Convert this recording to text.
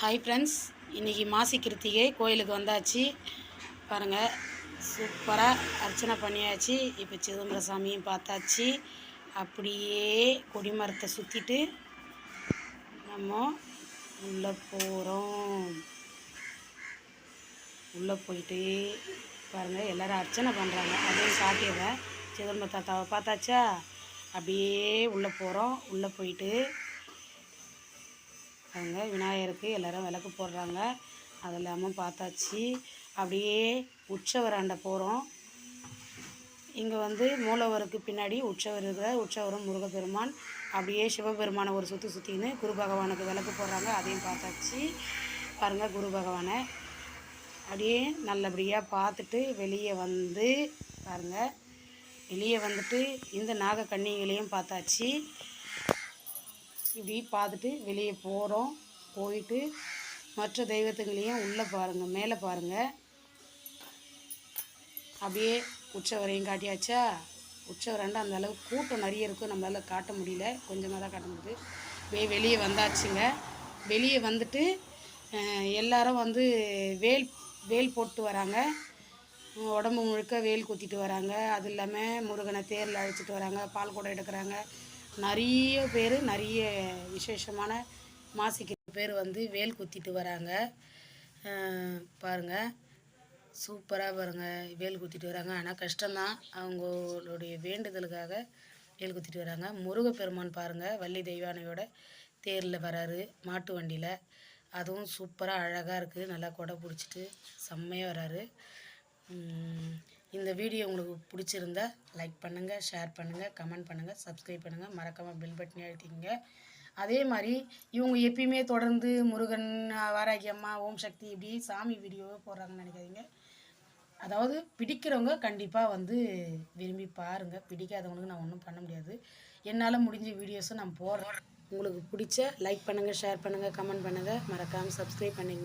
Hi friends இன்றைக்கி மாசி கிருத்திகை கோயிலுக்கு வந்தாச்சு. பாருங்கள் சூப்பராக அர்ச்சனை பண்ணியாச்சு. இப்போ சிதம்பர சாமியும் பார்த்தாச்சு. அப்படியே கொடிமரத்தை சுற்றிட்டு நம்ம உள்ளே போகிறோம் உள்ளே போயிட்டு பாருங்கள் எல்லோரும் அர்ச்சனை பண்ணுறாங்க அதையும் காட்டிடுறேன் சிதம்பர தாத்தாவை பார்த்தாச்சா? அப்படியே உள்ளே போகிறோம் உள்ளே போயிட்டு பாருங்க விநாயகருக்கு எல்லோரும் விளக்கு போடுறாங்க. அது இல்லாமல் பார்த்தாச்சு. அப்படியே உற்சவராண்ட போகிறோம் இங்கே வந்து மூலவருக்கு பின்னாடி உற்சவர் இருக்கிற உற்சவரும் முருகப்பெருமான். அப்படியே சிவபெருமானை ஒரு சுற்றி சுற்றின்னு குரு பகவானுக்கு விளக்கு போடுறாங்க. அதையும் பார்த்தாச்சு. பாருங்கள் குரு பகவானை. அப்படியே நல்லபடியாக பார்த்துட்டு வெளியே வந்து பாருங்கள் வெளியே வந்துட்டு இந்த நாகக்கன்னிகளையும் பார்த்தாச்சு. இப்படி பார்த்துட்டு வெளியே போகிறோம் போயிட்டு மற்ற தெய்வத்துங்களையும் உள்ளே பாருங்கள் மேலே பாருங்கள் அப்படியே உற்சவரையும் காட்டியாச்சா? உற்சவரண்டா அந்த அளவுக்கு கூட்டம் நிறைய இருக்கும். நம்மளால் காட்ட முடியல. கொஞ்சமாக தான் காட்ட முடியுது. அப்படியே வெளியே வந்தாச்சுங்க. வெளியே வந்துட்டு எல்லாரும் வந்து வேல் வேல் போட்டு வராங்க. உடம்பு முழுக்க வேல் குத்திட்டு வராங்க. அது இல்லாமல் முருகனை தேரில் அழைச்சிட்டு வராங்க. பால் குடம் எடுக்கிறாங்க. நிறைய பேர் நிறைய விசேஷமான மாசிக்கு பேர் வந்து வேல் குத்திட்டு வராங்க. பாருங்கள் சூப்பராக பாருங்கள் வேல் குத்திட்டு வராங்க. ஆனால் கஷ்டம்தான். அவங்களுடைய வேண்டுதலுக்காக வேல் குத்திட்டு வராங்க. முருகப்பெருமான் பாருங்கள் வள்ளி தெய்வானையோட தேரில் வராரு. மாட்டு வண்டியில். அதுவும் சூப்பராக அழகாக இருக்குது நல்லா கொடை பிடிச்சிட்டு செம்மையாக வராரு. இந்த வீடியோ உங்களுக்கு பிடிச்சிருந்தா லைக் பண்ணுங்கள் ஷேர் பண்ணுங்கள் கமெண்ட் பண்ணுங்கள் சப்ஸ்கிரைப் பண்ணுங்கள் மறக்காமல் பெல் பட்டனி அழுத்திக்கங்க. அதே மாதிரி இவங்க எப்பயுமே தொடர்ந்து முருகன் வாராகி அம்மா ஓம் சக்தி இப்படி சாமி வீடியோவே போடுறாங்கன்னு நினைக்காதீங்க. அதாவது பிடிக்கிறவங்க கண்டிப்பாக வந்து விரும்பி பாருங்கள் பிடிக்காதவங்களுக்கு நான் ஒன்றும் பண்ண முடியாது. என்னால் முடிஞ்ச வீடியோஸை நான் போடுறேன். உங்களுக்கு பிடிச்ச லைக் பண்ணுங்கள் ஷேர் பண்ணுங்கள் கமெண்ட் பண்ணுங்கள் மறக்காமல் சப்ஸ்கிரைப் பண்ணிங்க